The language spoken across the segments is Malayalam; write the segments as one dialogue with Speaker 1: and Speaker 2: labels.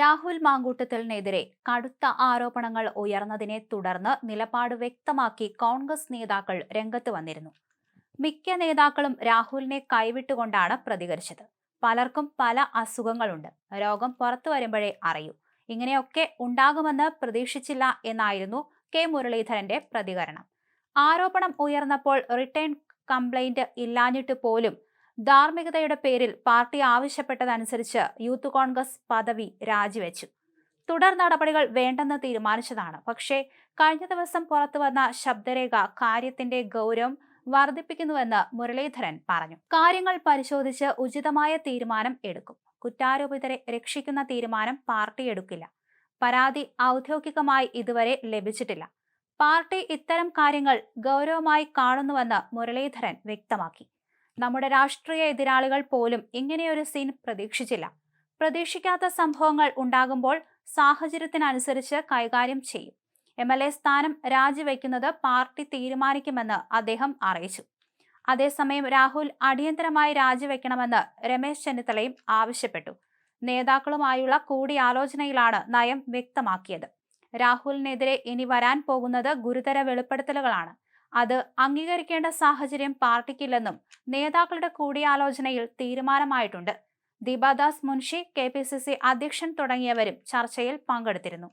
Speaker 1: രാഹുൽ മാങ്കൂട്ടത്തിനെതിരെ കടുത്ത ആരോപണങ്ങൾ ഉയർന്നതിനെ തുടർന്ന് നിലപാട് വ്യക്തമാക്കി കോൺഗ്രസ് നേതാക്കൾ രംഗത്ത് വന്നിരുന്നു. മിക്ക നേതാക്കളും രാഹുലിനെ കൈവിട്ടുകൊണ്ടാണ് പ്രതികരിച്ചത്. പലർക്കും പല അസുഖങ്ങളുണ്ട്. രോഗം പുറത്തു വരുമ്പോഴേ അറിയൂ. ഇങ്ങനെയൊക്കെ ഉണ്ടാകുമെന്ന് പ്രതീക്ഷിച്ചില്ല എന്നായിരുന്നു കെ മുരളീധരന്റെ പ്രതികരണം. ആരോപണം ഉയർന്നപ്പോൾ റിട്ടേൺ കംപ്ലൈന്റ് ഇല്ലാഞ്ഞിട്ട് പോലും ധാർമ്മികതയുടെ പേരിൽ പാർട്ടി ആവശ്യപ്പെട്ടതനുസരിച്ച് യൂത്ത് കോൺഗ്രസ് പദവി രാജിവെച്ചു. തുടർ നടപടികൾ വേണ്ടെന്ന് തീരുമാനിച്ചതാണ്. പക്ഷേ കഴിഞ്ഞ ദിവസം പുറത്തു വന്ന ശബ്ദരേഖ കാര്യത്തിന്റെ ഗൗരവം വർദ്ധിപ്പിക്കുന്നുവെന്ന് മുരളീധരൻ പറഞ്ഞു. കാര്യങ്ങൾ പരിശോധിച്ച് ഉചിതമായ തീരുമാനം എടുക്കും. കുറ്റാരോപിതരെ രക്ഷിക്കുന്ന തീരുമാനം പാർട്ടി എടുക്കില്ല. പരാതി ഔദ്യോഗികമായി ഇതുവരെ ലഭിച്ചിട്ടില്ല. പാർട്ടി ഇത്തരം കാര്യങ്ങൾ ഗൗരവമായി കാണുന്നുവെന്ന് മുരളീധരൻ വ്യക്തമാക്കി. നമ്മുടെ രാഷ്ട്രീയ എതിരാളികൾ പോലും ഇങ്ങനെയൊരു സീൻ പ്രതീക്ഷിച്ചില്ല. പ്രതീക്ഷിക്കാത്ത സംഭവങ്ങൾ ഉണ്ടാകുമ്പോൾ സാഹചര്യത്തിനനുസരിച്ച് കൈകാര്യം ചെയ്യും. എം എൽ എ സ്ഥാനം രാജിവെക്കുന്നത് പാർട്ടി തീരുമാനിക്കുമെന്ന് അദ്ദേഹം അറിയിച്ചു. അതേസമയം രാഹുൽ അടിയന്തരമായി രാജിവെക്കണമെന്ന് രമേശ് ചെന്നിത്തലയും ആവശ്യപ്പെട്ടു. നേതാക്കളുമായുള്ള കൂടിയാലോചനയിലാണ് നയം വ്യക്തമാക്കിയത്. രാഹുലിനെതിരെ ഇനി വരാൻ പോകുന്നത് ഗുരുതര വെളിപ്പെടുത്തലുകളാണ്. അത് അംഗീകരിക്കേണ്ട സാഹചര്യം പാർട്ടിക്കില്ലെന്നും നേതാക്കളുടെ കൂടിയാലോചനയിൽ തീരുമാനമായിട്ടുണ്ട്. Deepa Das Munshi K P C C അധ്യക്ഷൻ തുടങ്ങിയവരും ചർച്ചയിൽ പങ്കെടുത്തിരുന്നു.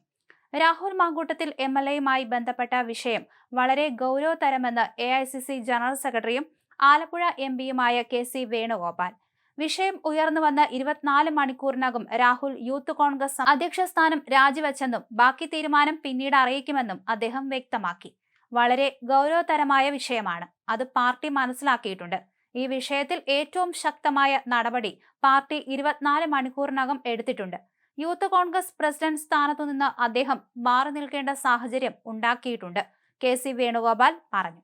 Speaker 1: രാഹുൽ മാങ്കൂട്ടത്തിൽ എം എൽ എയുമായി ബന്ധപ്പെട്ട വിഷയം വളരെ ഗൗരവതരമെന്ന് A I C C general സെക്രട്ടറിയും ആലപ്പുഴ എം പിയുമായ കെ സി വേണുഗോപാൽ. വിഷയം ഉയർന്നു വന്ന് ഇരുപത്തിനാല് മണിക്കൂറിനകം രാഹുൽ യൂത്ത് കോൺഗ്രസ് അധ്യക്ഷ സ്ഥാനം രാജിവെച്ചെന്നും ബാക്കി തീരുമാനം പിന്നീട് അറിയിക്കുമെന്നും അദ്ദേഹം വ്യക്തമാക്കി. വളരെ ഗൗരവതരമായ വിഷയമാണ്. അത് പാർട്ടി മനസ്സിലാക്കിയിട്ടുണ്ട്. ഈ വിഷയത്തിൽ ഏറ്റവും ശക്തമായ നടപടി പാർട്ടി ഇരുപത്തിനാല് മണിക്കൂറിനകം എടുത്തിട്ടുണ്ട്. യൂത്ത് കോൺഗ്രസ് പ്രസിഡന്റ് സ്ഥാനത്തു നിന്ന് അദ്ദേഹം മാറി നിൽക്കേണ്ട സാഹചര്യം ഉണ്ടാക്കിയിട്ടുണ്ട്. കെ സി വേണുഗോപാൽ പറഞ്ഞു.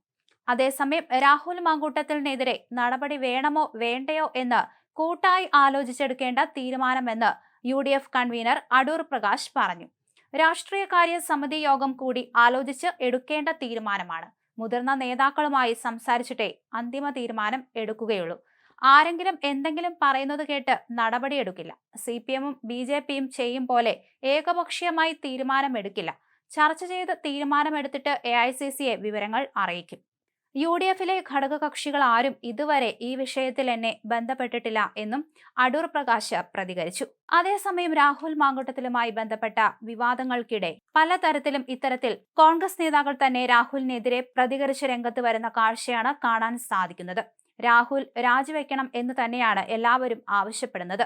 Speaker 1: അതേസമയം രാഹുൽ മാങ്കൂട്ടത്തിനെതിരെ നടപടി വേണമോ വേണ്ടയോ എന്ന് കൂട്ടായി ആലോചിച്ചെടുക്കേണ്ട തീരുമാനമെന്ന് U D F convener Adoor Prakash പറഞ്ഞു. രാഷ്ട്രീയകാര്യ സമിതി യോഗം കൂടി ആലോചിച്ച് എടുക്കേണ്ട തീരുമാനമാണ്. മുതിർന്ന നേതാക്കളുമായി സംസാരിച്ചിട്ടേ അന്തിമ തീരുമാനം എടുക്കുകയുള്ളൂ. ആരെങ്കിലും എന്തെങ്കിലും പറയുന്നത് കേട്ട് നടപടിയെടുക്കില്ല. സി പി എമ്മും ബി ജെ പിയും ചെയ്യും പോലെ ഏകപക്ഷീയമായി തീരുമാനമെടുക്കില്ല. ചർച്ച ചെയ്ത് തീരുമാനമെടുത്തിട്ട് എ ഐ സി സിയെ വിവരങ്ങൾ അറിയിക്കും. യു ഡി എഫിലെ ഘടകകക്ഷികൾ ആരും ഇതുവരെ ഈ വിഷയത്തിൽ എന്നെ ബന്ധപ്പെട്ടിട്ടില്ല എന്നും അടൂർ പ്രകാശ് പ്രതികരിച്ചു. അതേസമയം രാഹുൽ മാങ്കൂട്ടത്തിലുമായി ബന്ധപ്പെട്ട വിവാദങ്ങൾക്കിടെ പലതരത്തിലും ഇത്തരത്തിൽ കോൺഗ്രസ് നേതാക്കൾ തന്നെ രാഹുലിനെതിരെ പ്രതികരിച്ച് രംഗത്ത് വരുന്ന കാഴ്ചയാണ് കാണാൻ സാധിക്കുന്നത്. രാഹുൽ രാജിവെക്കണം എന്ന് തന്നെയാണ് എല്ലാവരും ആവശ്യപ്പെടുന്നത്.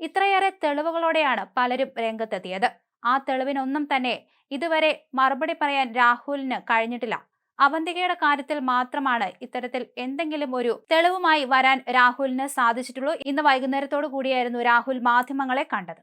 Speaker 1: ഇത്രയേറെ തെളിവുകളോടെയാണ് പലരും രംഗത്തെത്തിയത്. ആ തെളിവിനൊന്നും തന്നെ ഇതുവരെ മറുപടി പറയാൻ രാഹുലിന് കഴിഞ്ഞിട്ടില്ല. അവന്തികയുടെ കാര്യത്തിൽ മാത്രമാണ് ഇത്തരത്തിൽ എന്തെങ്കിലും ഒരു തെളിവുമായി വരാൻ രാഹുലിന് സാധിച്ചിട്ടുള്ളൂ. ഇന്ന് വൈകുന്നേരത്തോടു കൂടിയായിരുന്നു രാഹുൽ മാധ്യമങ്ങളെ കണ്ടത്.